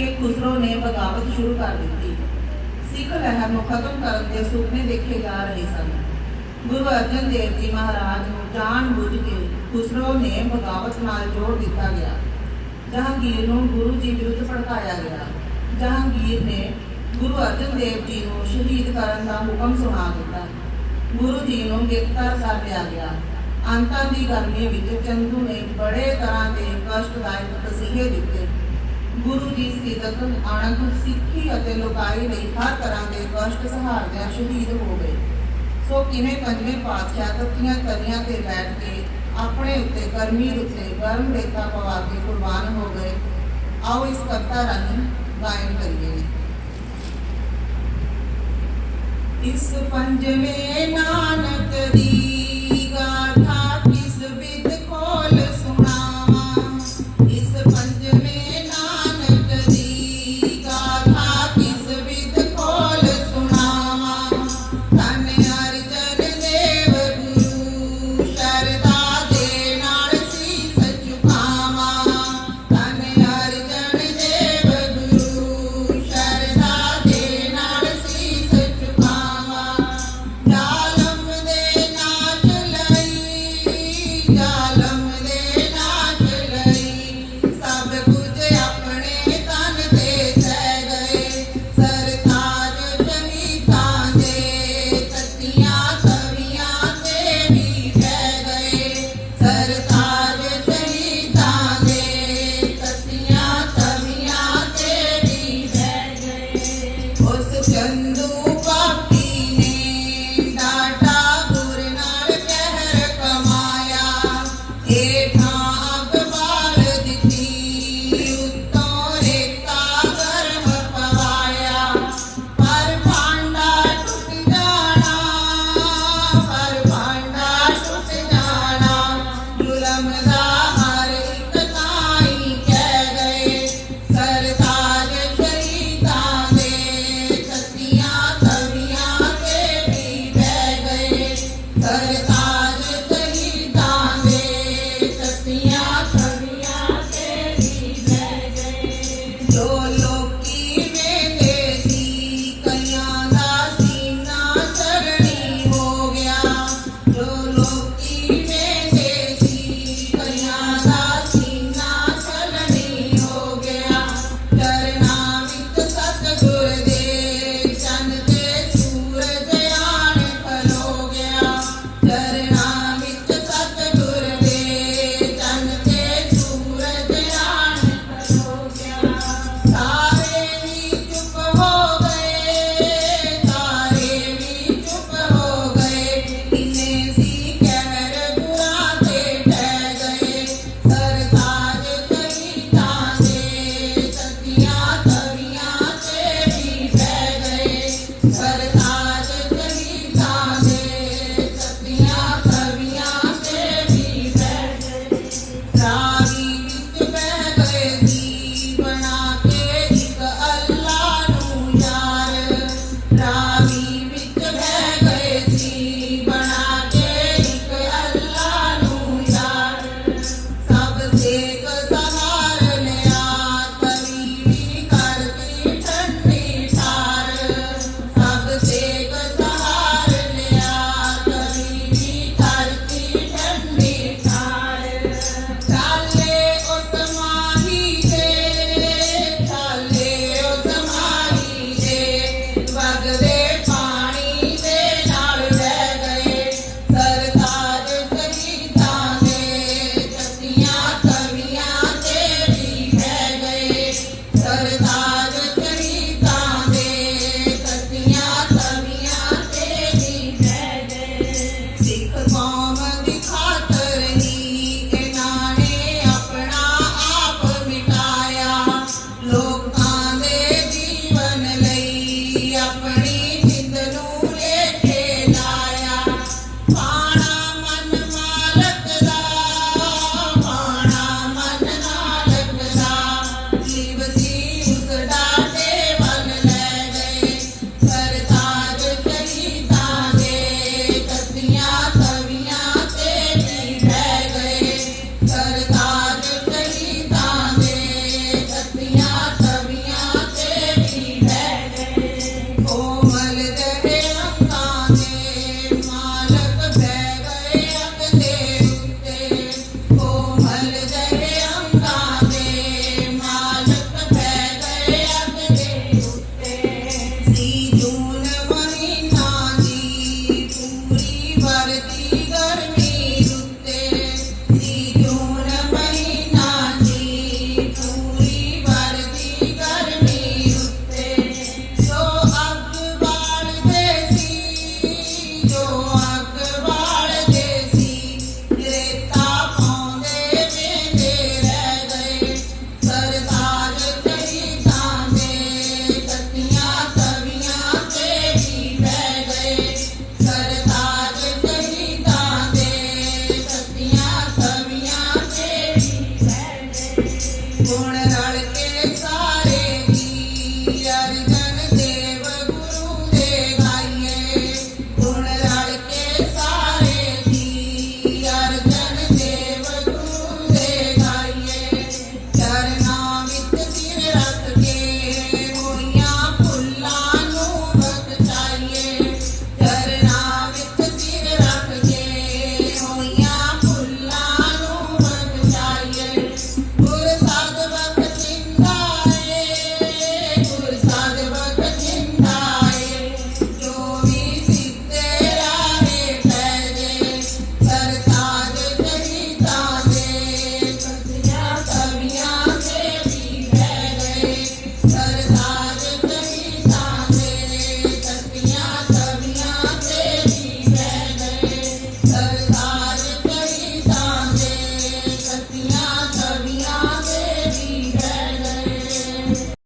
ਕਿ ਖੁਸਰੋ ਨੇ ਬਗਾਵਤ ਸ਼ੁਰੂ ਕਰ ਦਿੱਤੀ। ਸਿੱਖ ਲਹਿਰ ਨੂੰ ਖਤਮ ਕਰਨ ਦੇ ਸੁਪਨੇ ਦੇਖੇ ਜਾ ਰਹੇ ਸਨ। ਗੁਰੂ ਅਰਜਨ ਦੇਵ ਜੀ ਮਹਾਰਾਜ ਨੂੰ ਜਾਣ ਬੁੱਝ ਕੇ ਖੁਸਰੋ ਨੇ ਬਗਾਵਤ ਨਾਲ ਜੋੜ ਦਿੱਤਾ ਗਿਆ। ਜਹਾਂਗੀਰ ਨੂੰ ਗੁਰੂ ਜੀ ਵਿਰੁੱਧ ਭੜਕਾਇਆ ਗਿਆ। ਜਹਾਂਗੀਰ ਨੇ ਗੁਰੂ ਅਰਜਨ ਦੇਵ ਜੀ ਨੂੰ ਸ਼ਹੀਦ ਕਰਨ ਦਾ ਹੁਕਮ ਸੁਣਾ ਦਿੱਤਾ। ਗੁਰੂ ਜੀ ਨੂੰ ਗ੍ਰਿਫਤਾਰ ਕਰ ਲਿਆ ਗਿਆ। ਅੰਤਾਂ ਦੀ ਗਰਮੀ ਵਿੱਚ ਚੰਦੂ ਨੇ ਬੜੇ ਤਰ੍ਹਾਂ ਦੇ ਕਸ਼ਟਦਾਇਕ ਤਸੀਹੇ ਦਿੱਤੇ। ਗੁਰੂ ਦੀ ਸਥਿਤਕ ਅਣਖ ਸਿੱਖੀ ਅਤੇ ਲੋਕਾਈ ਲਈ ਹਰ ਤਰ੍ਹਾਂ ਦੇ ਕਸ਼ਟ ਸਹਾਰਦਿਆਂ ਸ਼ਹੀਦ ਹੋ ਗਏ। ਸੋ ਕਿਵੇਂ ਪੰਜਵੇਂ ਪਾਤਸ਼ਾਹ ਤੱਤੀਆਂ ਤਲੀਆਂ ਤੇ ਬੈਠ ਕੇ ਆਪਣੇ ਉੱਤੇ ਕਰਮੀ ਉੱਤੇ ਗਰਮ ਰੇਤਾ ਪਵਾ ਕੇ ਕੁਰਬਾਨ ਹੋ ਗਏ, ਆਓ ਇਸ ਕਵਿਤਾ ਰਾਹੀਂ ਗਾਇਨ ਕਰੀਏ। ਇਸ ਪੰਜਵੇਂ ਨਾਨਕ ਦੀ